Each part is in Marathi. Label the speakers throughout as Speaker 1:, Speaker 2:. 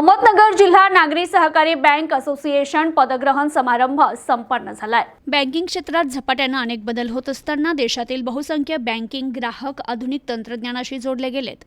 Speaker 1: अहमदनगर जिल्हा नागरी सहकारी बँक असोसिएशन पदग्रहण समारंभ संपन्न झालाय. बँकिंग क्षेत्रात झपाट्यानं अनेक बदल होत असताना देशातील बहुसंख्य बँकिंग ग्राहक आधुनिक तंत्रज्ञानाशी जोडले गेलेत.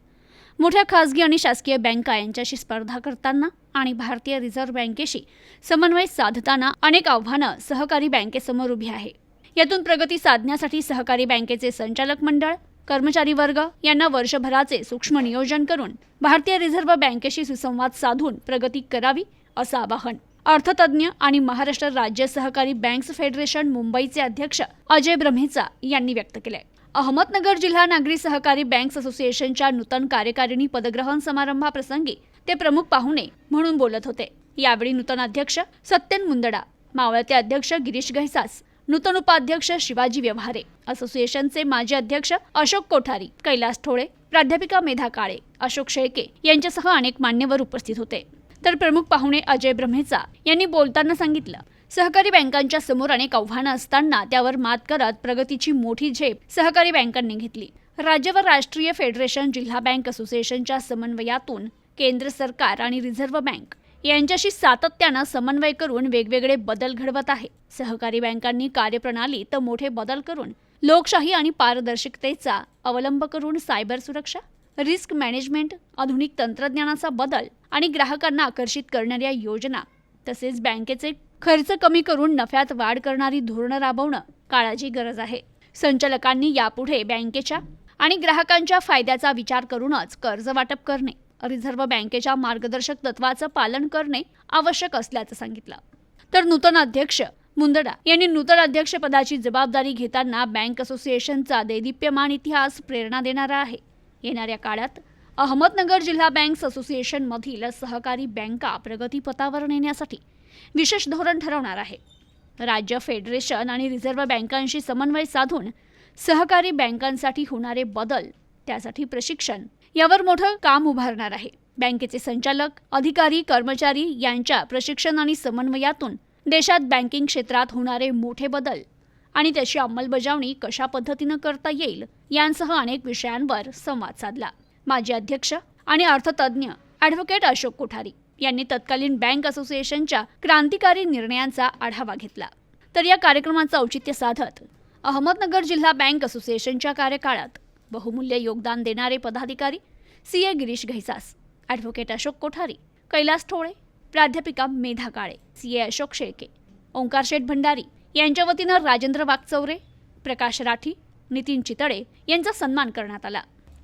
Speaker 1: मोठ्या खासगी आणि शासकीय बँका यांच्याशी स्पर्धा करताना आणि भारतीय रिझर्व्ह बँकेशी समन्वय साधताना अनेक आव्हानं सहकारी बँकेसमोर उभी आहे. यातून प्रगती साधण्यासाठी सहकारी बँकेचे संचालक मंडळ कर्मचारी वर्ग यांना वर्षभराचे सूक्ष्म नियोजन करून भारतीय रिझर्व्ह बँकेशी सुसंवाद साधून प्रगती करावी असं आवाहन. अर्थतज्ञ आणि महाराष्ट्र राज्य सहकारी बँक्स फेडरेशन मुंबईचे अध्यक्ष अजय ब्रह्मेचा यांनी व्यक्त केलंय. अहमदनगर जिल्हा नागरी सहकारी बँक्स असोसिएशनच्या नूतन कार्यकारिणी पदग्रहण समारंभाप्रसंगी ते प्रमुख पाहुणे म्हणून बोलत होते. यावेळी नूतन अध्यक्ष सत्यन मुंदडा मावळते अध्यक्ष गिरीश घैसास नूतन उपाध्यक्ष शिवाजी व्यवहारे असोसिएशनचे माजी अध्यक्ष अशोक कोठारी कैलास ठोळे प्राध्यापिका मेधा काळे अशोक शेळके यांच्यासह अनेक मान्यवर उपस्थित होते. तर प्रमुख पाहुणे अजय ब्रह्मेचा यांनी बोलताना सांगितलं सहकारी बँकांच्या समोर अनेक आव्हानं असताना त्यावर मात करत प्रगतीची मोठी झेप सहकारी बँकांनी घेतली. राज्य व राष्ट्रीय फेडरेशन जिल्हा बँक असोसिएशनच्या समन्वयातून केंद्र सरकार आणि रिझर्व्ह बँक यांच्याशी सातत्यानं समन्वय करून वेगवेगळे बदल घडवत आहे सहकारी बँकांनी कार्यप्रणालीत मोठे बदल करून लोकशाही आणि पारदर्शकतेचा अवलंब करून सायबर सुरक्षा रिस्क मॅनेजमेंट आधुनिक तंत्रज्ञानाचा बदल आणि ग्राहकांना आकर्षित करणाऱ्या योजना तसेच बँकेचे खर्च कमी करून नफ्यात वाढ करणारी धोरणं राबवणं काळाची गरज आहे. संचालकांनी यापुढे बँकेच्या आणि ग्राहकांच्या फायद्याचा विचार करूनच कर्ज वाटप करणे रिझर्व्ह बँकेच्या मार्गदर्शक तत्वाचं पालन करणे आवश्यक असल्याचं सांगितलं. तर नूतन अध्यक्ष मुंदडा यांनी नूतन अध्यक्षपदाची जबाबदारी घेताना बँक असोसिएशनचा दैदिप्यमान इतिहास प्रेरणा देणारा आहे. येणाऱ्या काळात अहमदनगर जिल्हा बँक्स असोसिएशनमधील सहकारी बँका प्रगतीपथावर नेण्यासाठी विशेष धोरण ठरवणार आहे. राज्य फेडरेशन आणि रिझर्व्ह बँकांशी समन्वय साधून सहकारी बँकांसाठी होणारे बदल त्यासाठी प्रशिक्षण यावर मोठं काम उभारणार आहे. बँकेचे संचालक अधिकारी कर्मचारी यांच्या प्रशिक्षण आणि समन्वयातून देशात बँकिंग क्षेत्रात होणारे मोठे बदल आणि त्याची अंमलबजावणी कशा पद्धतीनं करता येईल यांसह अनेक विषयांवर संवाद साधला. माजी अध्यक्ष आणि अर्थतज्ञ ॲडव्होकेट अशोक कोठारी यांनी तत्कालीन बँक असोसिएशनच्या क्रांतिकारी निर्णयांचा आढावा घेतला. तर या कार्यक्रमाचं औचित्य साधत अहमदनगर जिल्हा बँक असोसिएशनच्या कार्यकाळात बहुमूल्य योगदान देणारे पदाधिकारी C A Girish Ghaisas advocate Ashok Kothari Kailas Thole प्राध्यापिका मेधा काळे सी ए अशोक शेळके ओंकार शेठ भंडारी यांच्या वतीनं राजेंद्र वागचौरे प्रकाश राठी नितीन चितळे यांचा सन्मान करण्यात आला.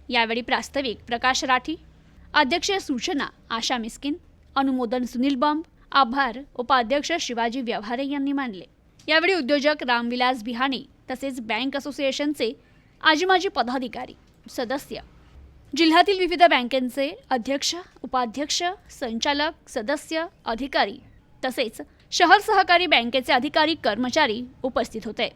Speaker 1: यावेळी प्रास्ताविक प्रकाश राठी अध्यक्ष सूचना आशा मिस्किन अनुमोदन सुनील बंब आभार उपाध्यक्ष शिवाजी व्यवहारे यांनी मानले. यावेळी उद्योजक रामविलास बिहाणी तसेच बँक असोसिएशनचे आजी माजी पदाधिकारी सदस्य जिल्ह्यातील विविध बँकेचे अध्यक्ष उपाध्यक्ष संचालक सदस्य अधिकारी तसेच शहर सहकारी बँकेचे अधिकारी कर्मचारी उपस्थित होते.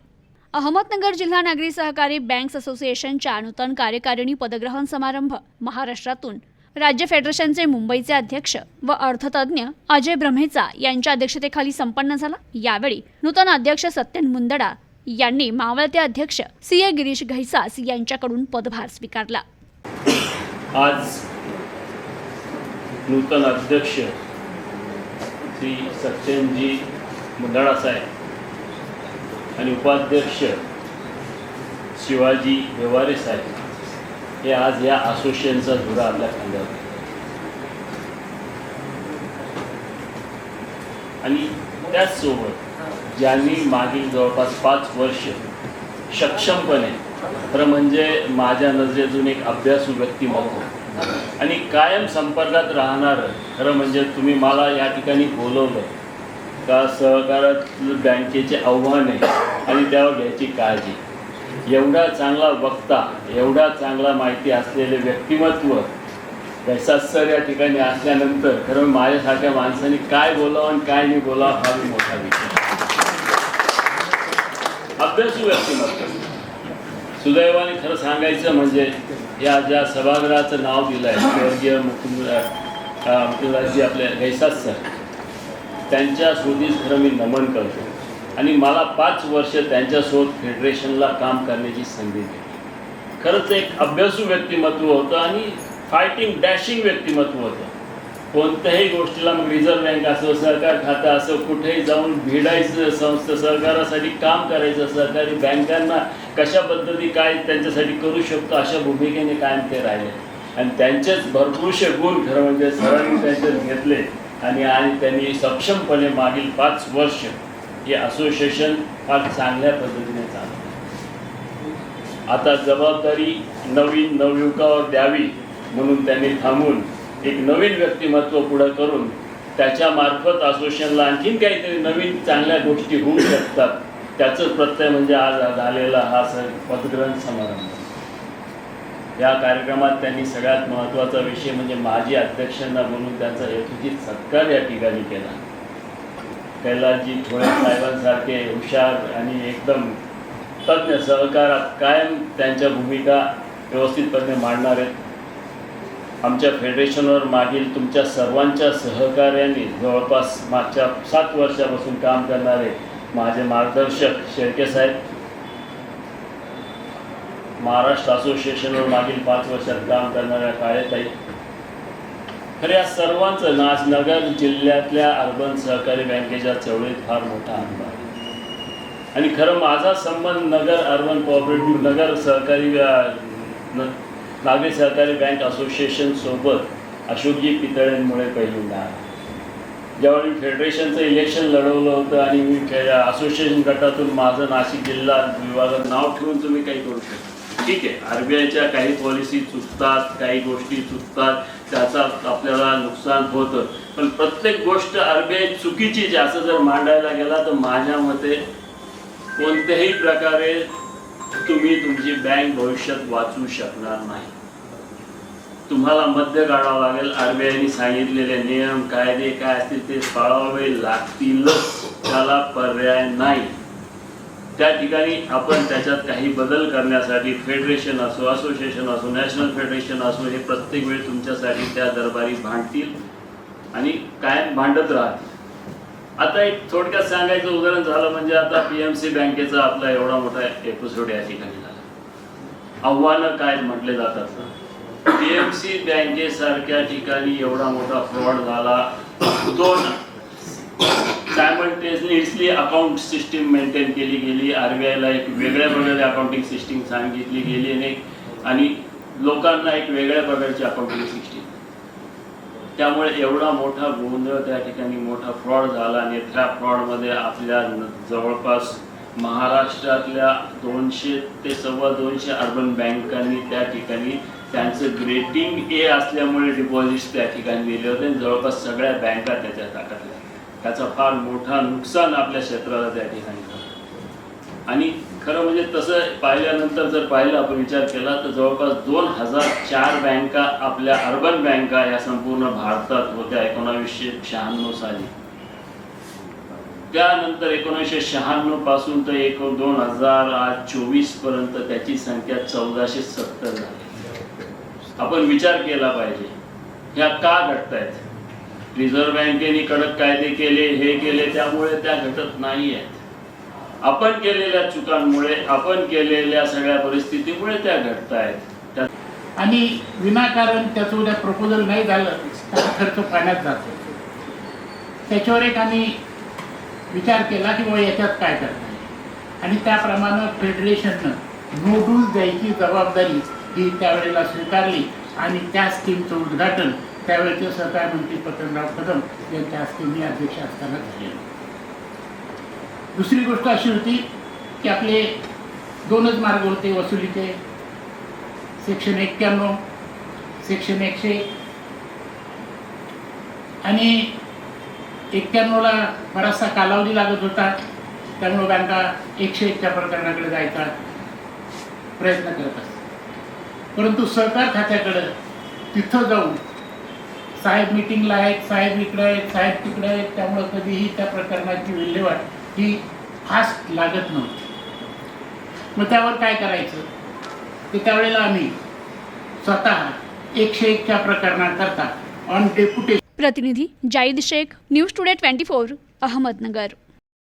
Speaker 1: अहमदनगर जिल्हा नागरी सहकारी बँक्स असोसिएशनच्या नूतन कार्यकारिणी पदग्रहण समारंभ महाराष्ट्रातून राज्य फेडरेशनचे मुंबईचे अध्यक्ष व अर्थतज्ञ अजय ब्रह्मेचा यांच्या अध्यक्षतेखाली संपन्न झाला. यावेळी नूतन अध्यक्ष सत्यन मुंदडा यांनी मावळते अध्यक्ष सी ए गिरीश घैसास यांच्याकडून पदभार स्वीकारला.
Speaker 2: आज नूतन अध्यक्ष श्री सत्यनजी मुंदडा साहेब आणि उपाध्यक्ष शिवाजी व्यवहारे साहेब हे आज या असोसिएशनचा धुरा आपल्या खांद्यावर आणि त्याचसोबत ज्यांनी मागील जवळपास पाच वर्ष सक्षमपणे खरं म्हणजे माझ्या नजरेतून एक अभ्यासू व्यक्तिमत्व आणि कायम संपर्कात राहणारं खरं म्हणजे तुम्ही मला या ठिकाणी बोलवलं का सहकारात बँकेचे आव्हान आहे आणि त्यावर घ्यायची काळजी. एवढा चांगला वक्ता एवढा चांगला माहिती असलेले व्यक्तिमत्व सर या ठिकाणी असल्यानंतर खरं माझ्यासारख्या माणसाने काय बोलावं आणि काय नाही बोलावं हा मी मोठा विषय अभ्यासू व्यक्तिमत्व. सुदैवाने खरं सांगायचं म्हणजे या ज्या सभागृहाचं नाव दिलं आहे स्वर्गीय मुकुंद अ, मुकुंदराजी आपले सर त्यांच्या स्मृतीस खरं मी नमन करतो. आणि मला पाच वर्ष त्यांच्यासोबत फेडरेशनला काम करण्याची संधी दिली. खरंच एक अभ्यासू व्यक्तिमत्व होतं आणि फायटिंग डॅशिंग व्यक्तिमत्व होतं. कोणत्याही गोष्टीला मग रिझर्व्ह बँक असो सहकार खातं असो कुठेही जाऊन भिडायचं संस्था सहकारासाठी काम करायचं सहकारी बँकांना कशा पद्धती काय त्यांच्यासाठी करू शकतो अशा भूमिकेने कायम ते राहिले. आणि त्यांचेच भरपूरसे गुण खरं म्हणजे सरांनी त्यांच्यात घेतले आणि आणि त्यांनी सक्षमपणे मागील पाच वर्ष हे असोसिएशन फार चांगल्या पद्धतीने चालवलं. आता जबाबदारी नवीन नवयुवकावर द्यावी म्हणून त्यांनी थांबून एक नवीन व्यक्तिमत्व पुढं करून त्याच्या मार्फत असोसिएशनला आणखीन काहीतरी नवीन चांगल्या गोष्टी होऊ शकतात. त्याचं प्रत्यय म्हणजे आज झालेला हा स पदग्रहण समारंभ. या कार्यक्रमात त्यांनी सगळ्यात महत्त्वाचा विषय म्हणजे माजी अध्यक्षांना म्हणून त्यांचा यथोचित सत्कार या ठिकाणी केला. कैलासजी ठोळे साहेबांसारखे हुशार आणि एकदम तज्ज्ञ सहकारात कायम त्यांच्या भूमिका व्यवस्थितपणे मांडणार आहेत. आमच्या फेडरेशनवर मागील तुमच्या सर्वांच्या सहकार्याने जवळपास मागच्या सात वर्षापासून काम करणारे माझे मार्गदर्शक शेळके साहेब महाराष्ट्र असोसिएशनवर मागील पाच वर्षात काम करणाऱ्या काळेताई खरं या सर्वांचं ना नगर जिल्ह्यातल्या अर्बन सहकारी बँकेच्या चळवळीत फार मोठा अनुभव आहे. आणि खरं माझा संबंध नगर अर्बन कोऑपरेटिव्ह नगर सहकारी न- नागरी सहकारी बँक असोसिएशन सोबत अशोकजी पितळेंमुळे पहिल्यांदा ज्यावेळी फेडरेशनचं इलेक्शन लढवलं होतं आणि मी असोसिएशन गटातून माझं नाशिक जिल्हा विभागात नाव ठेवून तुम्ही काही करू शकता. ठीक आहे आर बी आयच्या काही पॉलिसी चुकतात काही गोष्टी चुकतात त्याचा आपल्याला नुकसान होतं. पण प्रत्येक गोष्ट आर बी आय चुकीची जी असं जर मांडायला गेला तर माझ्या मते कोणत्याही प्रकारे तुम्ही तुमची बँक भविष्यात वाचू शकणार नाही. तुम्हाला मध्य काढावं लागेल. आरबीआयने सांगितलेले नियम कायदे काय असतील ते पाळावे लागतीलच. त्याला पर्याय नाही. त्या ठिकाणी आपण त्याच्यात काही बदल करण्यासाठी फेडरेशन असो असोसिएशन असो नॅशनल फेडरेशन असो हे प्रत्येक वेळी तुमच्यासाठी त्या दरबारी भांडतील आणि कायम भांडत राहतील. आता एक थोडक्यात सांगायचं उदाहरण झालं म्हणजे आता पी एम सी बँकेचा आपला एवढा मोठा एपिसोड या ठिकाणी झाला. आव्हानं काय म्हटले जातात पी एम सी बँकेसारख्या ठिकाणी एवढा मोठा फ्रॉड झाला दोन सायमल्टेनियसली अकाउंट सिस्टीम मेंटेन केली गेली आरबीआयला एक वेगळ्या प्रकारे अकाउंटिंग सिस्टीम सांगितली गेली आणि लोकांना एक वेगळ्या प्रकारची अकाउंटिंग सिस्टीम त्यामुळे एवढा मोठा गोंधळ त्या ठिकाणी मोठा फ्रॉड झाला आणि त्या फ्रॉडमध्ये आपल्या जवळपास महाराष्ट्रातल्या दोनशे ते सव्वा दोनशे अर्बन बँकांनी त्या ठिकाणी त्यांचं ग्रेटिंग ए असल्यामुळे डिपॉझिट त्या ठिकाणी दिले होते आणि जवळपास सगळ्या बँका त्याच्यात अडकल्या त्याचा फार मोठा नुकसान आपल्या क्षेत्राला त्या ठिकाणी झालं. आणि खरं म्हणजे तसं पाहिल्यानंतर जर पाहिलं आपण विचार केला तर जवळपास दोन हजार चार बँका आपल्या अर्बन बँका या संपूर्ण भारतात होत्या एकोणावीसशे शहाण्णव साली. त्यानंतर एकोणीसशे शहाण्णवपासून तर एक दोन हजार आठ चोवीसपर्यंत त्याची संख्या चौदाशे सत्तर झाली. आपण विचार केला पाहिजे ह्या का घटतायत आहेत रिझर्व्ह बँकेने कडक कायदे केले हे केले त्यामुळे त्या घटत नाही आहेत आपण केलेल्या चुकांमुळे आपण केलेल्या सगळ्या परिस्थितीमुळे त्या घडत आहेत
Speaker 3: आणि विनाकारण त्याचं उद्या प्रपोजल नाही झालं त्याचा खर्च पाण्यात जातो. त्याच्यावर एक आम्ही विचार केला की बाबा याच्यात काय करता येईल आणि त्याप्रमाणे फेडरेशननं नोडूल द्यायची जबाबदारी ही त्यावेळेला स्वीकारली आणि त्या स्कीमचं उद्घाटन त्यावेळेचे सहकार मंत्री पतनराव कदम यांच्या हस्ते मी अध्यक्ष असताना झालेलं. दुसरी गोष्ट अशी होती की आपले दोनच मार्ग होते वसुलीचे सेक्शन एक्क्याण्णव सेक्शन एकशे आणि एक्क्याण्णवला बराचसा कालावधी लागत होता. त्यामुळं बँका एकशे एकच्या प्रकरणाकडे जायचा प्रयत्न करत असतात परंतु सहकार खात्याकडं तिथं जाऊन साहेब मिटिंगला आहेत साहेब इकडं आहेत साहेब तिकडं आहेत त्यामुळं कधीही त्या प्रकरणाची विल्हेवाट ही फास्ट लागत नव्हती. मग त्यावर काय करायचं? ते त्यावेळेला आम्ही स्वतः एकशे एकच्या प्रकरणाकरता ऑन डेप्युटेशन
Speaker 1: प्रतिनिधी Zaid Shaikh news today twenty four Ahmednagar.